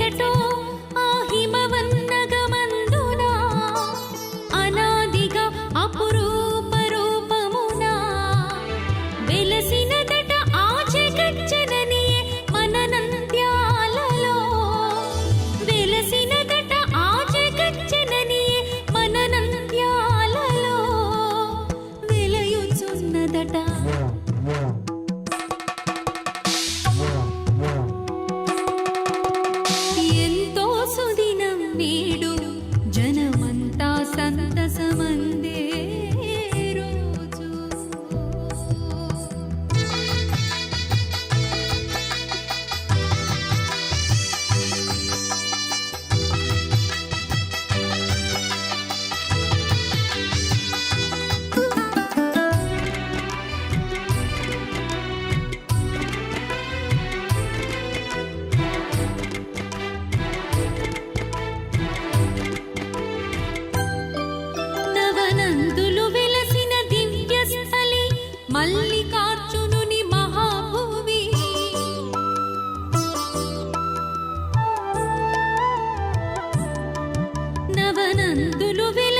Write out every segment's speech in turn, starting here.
చెటో వృందావనందులు విల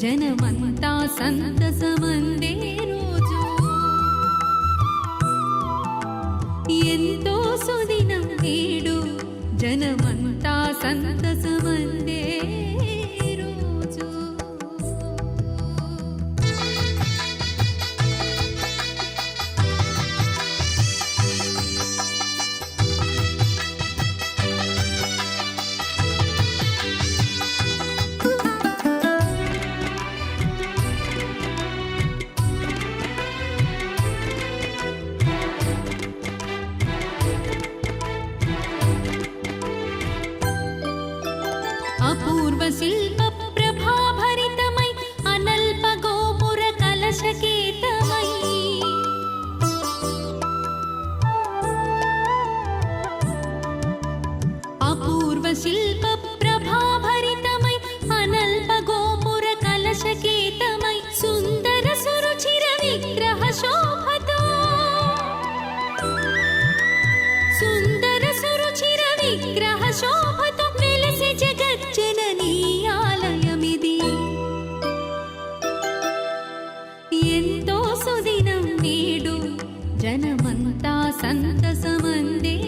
జనమంతా సంతసమందే రోజు ఎంతో సుదినం నేడు జనమంతా సంత శిల్ప ప్రభాభరితమై అనల్ప గోపుర కలశకేతమై సుందర సురుచిర విగ్రహ శోభతో సుందర సురుచిర విగ్రహ శోభతో ఎంతో సుదినం జనమంతా సంతసమందే.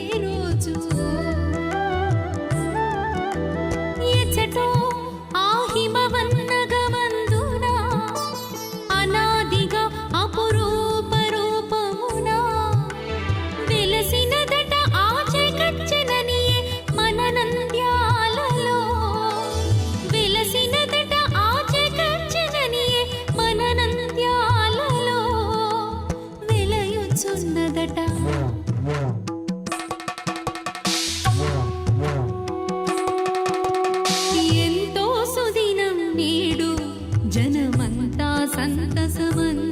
aklın